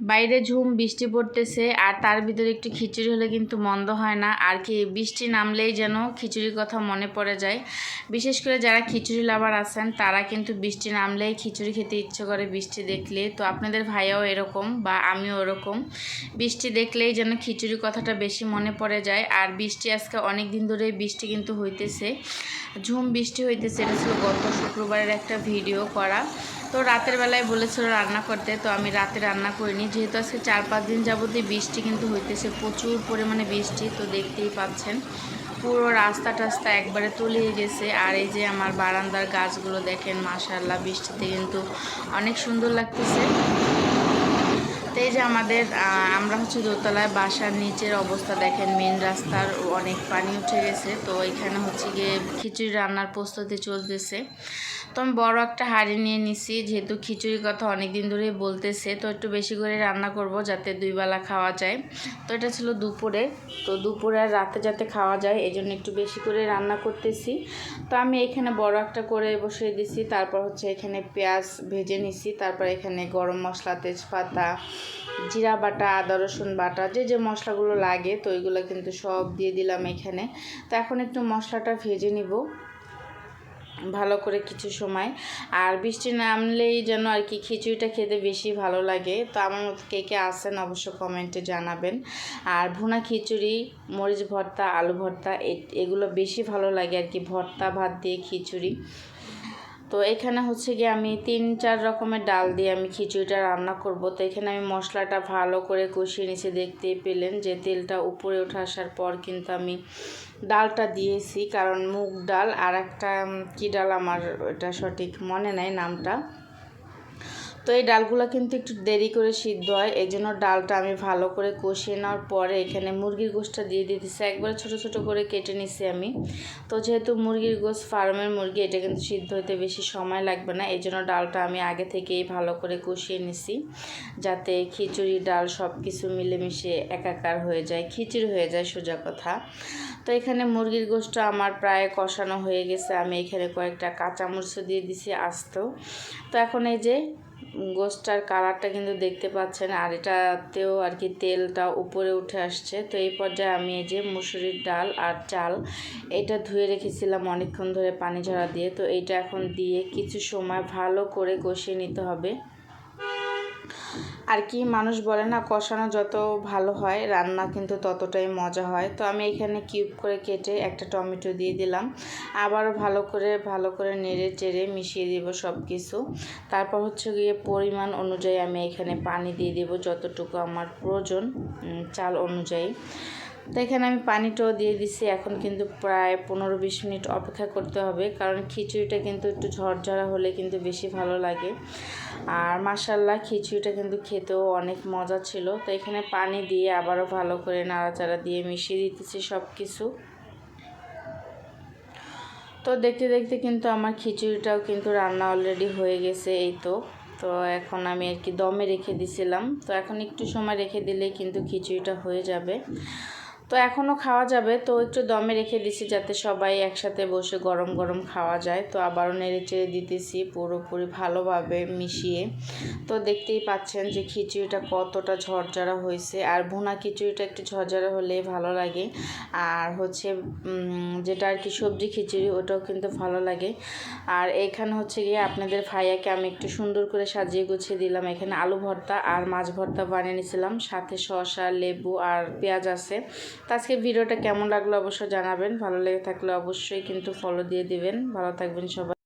বাইরে ঝুম, বৃষ্টি পড়তেছে, আর তার ভিতরে একটু খিচুড়ি হলে কিন্তু মন্দ হয় না। আর কি, বৃষ্টি নামলেই যেন খিচুড়ির কথা মনে পড়ে যায়। বিশেষ করে যারা খিচুড়ি লাভার আছেন, তারা কিন্তু বৃষ্টি নামলেই খিচুড়ি খেতে ইচ্ছে করে বৃষ্টি দেখলে। তো আপনাদের ভাইয়াও এরকম বা আমিও ওরকম। বৃষ্টি দেখলেই যেন খিচুড়ির কথাটা বেশি মনে পড়ে যায়। আর বৃষ্টি আজকে অনেক দিন ধরেই বৃষ্টি কিন্তু হইতেছে। ঝুম, বৃষ্টি হইতেছে, এটা ছিল গত শুক্রবারের একটা ভিডিও করা। তো রাতের বেলায় বলেছিল রান্না করতে, তো আমি রাতে রান্না করিনি। যেহেতু আজকে চার পাঁচ দিন যাবতই বৃষ্টি কিন্তু হইতেছে, প্রচুর পরিমাণে বৃষ্টি, তো দেখতেই পাচ্ছেন। পুরো রাস্তা টাস্তা একবারে তলিয়ে গেছে। আর এই যে আমার বারান্দার গাছগুলো দেখেন মাশাল্লাহ বৃষ্টিতে কিন্তু অনেক সুন্দর লাগতেছে। তো এই যে আমাদের আমরা হচ্ছে দোতলায় বাসার নিচের অবস্থা দেখেন মেন রাস্তার অনেক পানি উঠে গেছে। তো এখানে হচ্ছে গিয়ে খিচুড়ি রান্নার প্রস্তুতি চলতেছে। তো আমি বড় একটা হাঁড়ি নিয়ে নিছি, যেহেতু খিচুড়ির কথা অনেক দিন ধরেই বলতেছে, তো একটু বেশি করে রান্না করব যাতে দুই বেলা খাওয়া যায়। তো এটা ছিল দুপুরে, তো দুপুরে আর রাতে যাতে খাওয়া যায় এই জন্য একটু বেশি করে রান্না করতেছি। তো আমি এখানে বড় একটা করে বসিয়ে দিছি, তারপর হচ্ছে এখানে পেঁয়াজ ভেজে নিছি, তারপর এখানে গরম মশলা, তেজপাতা জিরা বাটা, আদা, রসুন বাটা, যে যে মশলাগুলো লাগে, তো ওইগুলো কিন্তু সব দিয়ে দিলাম এখানে। তো এখন একটু মশলাটা ভেজে নিব ভালো করে কিছু সময়। আর বৃষ্টি নামলেই যেন আর কি খিচুড়িটা খেতে বেশি ভালো লাগে। তো আমার মতো কে কে আসেন অবশ্য কমেন্টে জানাবেন। আর ভুনা খিচুড়ি, মরিচ ভর্তা, আলু ভর্তা এগুলো বেশি ভালো লাগে আর কি, ভর্তা ভাত দিয়ে খিচুড়ি। তো এখানে হচ্ছে গিয়ে আমি তিন, চার রকমের ডাল দিয়ে আমি খিচুড়িটা রান্না করব। তো এখানে আমি মশলাটা ভালো করে কষিয়ে নিচে দেখতে পেলেন যে তেলটা উপরে উঠে আসার পর কিন্তু আমি ডালটা দিয়েছি। কারণ মুগ ডাল আর একটা কী ডাল আমার এটা সঠিক মনে নাই নামটা। তো এই ডালগুলো কিন্তু একটু দেরি করে সিদ্ধ হয়, এই জন্য ডালটা আমি ভালো করে কষিয়ে নেওয়ার পরে এখানে মুরগির গোশটা দিয়ে দিতেছি। একবারে ছোট ছোট করে কেটে নিছি আমি। তো যেহেতু মুরগির গোশ, ফার্মের মুরগি, এটা কিন্তু সিদ্ধ হতে বেশি সময় লাগবে না, এই জন্য ডালটা আমি আগে থেকেই ভালো করে কষিয়ে নিছি, যাতে খিচুড়ি, ডাল সব কিছু মিলেমিশে একাকার হয়ে যায়, খিচুড়ি হয়ে যায়, সোজা কথা। তো এখানে মুরগির গোশটা আমার প্রায় কষানো হয়ে গেছে, আমি এখানে কয়েকটা কাঁচামরিচ দিয়ে দিছি আস্ত। তো এখন এই যে গোস্টার কালারটা কিন্তু দেখতে পাচ্ছেন, আর এটাতেও আর কি তেলটা উপরে উঠে আসছে। তো এই পর্যায়ে আমি এই যে মুসুরির ডাল আর চাল, এটা ধুয়ে রেখেছিলাম অনেকক্ষণ ধরে পানি ঝরা দিয়ে। তো এইটা এখন দিয়ে কিছু সময় ভালো করে কষিয়ে নিতে হবে। আর কি মানুষ বলে না, কষানো যত ভালো হয়, রান্না কিন্তু ততটাই মজা হয়। তো আমি এখানে কিউব করে কেটে একটা টমেটো দিয়ে দিলাম। আবারও ভালো করে ভালো করে নেড়ে চেড়ে মিশিয়ে দেবো সব কিছু তারপর হচ্ছে গিয়ে পরিমাণ অনুযায়ী আমি এখানে পানি দিয়ে দেবো যতটুকু আমার প্রয়োজন চাল অনুযায়ী। তো এখানে আমি পানিটাও দিয়ে দিছি। এখন কিন্তু প্রায় পনেরো বিশ মিনিট অপেক্ষা করতে হবে। কারণ খিচুড়িটা কিন্তু একটু ঝরঝরা হলে কিন্তু বেশি ভালো লাগে। আর মাসাল্লাহ খিচুড়িটা কিন্তু খেতেও অনেক মজা ছিল। তো এখানে পানি দিয়ে আবারও ভালো করে নাড়াচাড়া দিয়ে মিশিয়ে দিতেছি সব কিছু তো দেখতে দেখতে কিন্তু আমার খিচুড়িটাও কিন্তু রান্না অলরেডি হয়ে গেছে এই তো। তো এখন আমি আর কি দমে রেখে দিছিলাম। তো এখন একটু সময় রেখে দিলেই কিন্তু খিচুড়িটা হয়ে যাবে। তো এখনও খাওয়া যাবে, তো একটু দমে রেখে দিছি যাতে সবাই একসাথে বসে গরম গরম খাওয়া যায়। তো আবারও নেড়ে চেড়ে দিতেছি পুরোপুরি ভালোভাবে মিশিয়ে। তো দেখতেই পাচ্ছেন যে খিচুড়িটা কতটা ঝরঝরা হয়েছে। আর ভুনা খিচুড়িটা একটু ঝরঝরা হলে ভালো লাগে। আর হচ্ছে যেটা আর কি সবজি খিচুড়ি, ওটাও কিন্তু ভালো লাগে। আর এখানে হচ্ছে গিয়ে আপনাদের ভাইয়াকে আমি একটু সুন্দর করে সাজিয়ে গুছিয়ে দিলাম। এখানে আলু ভর্তা আর মাছ ভর্তা বানিয়ে নিয়েছিলাম সাথে শসা, লেবু আর পেঁয়াজ আছে। তো আজকে ভিডিওটা কেমন লাগল অবশ্যই জানাবেন, ভালো লেগে থাকলে অবশ্যই কিন্তু ফলো দিয়ে দিবেন। ভালো থাকবেন সবাই।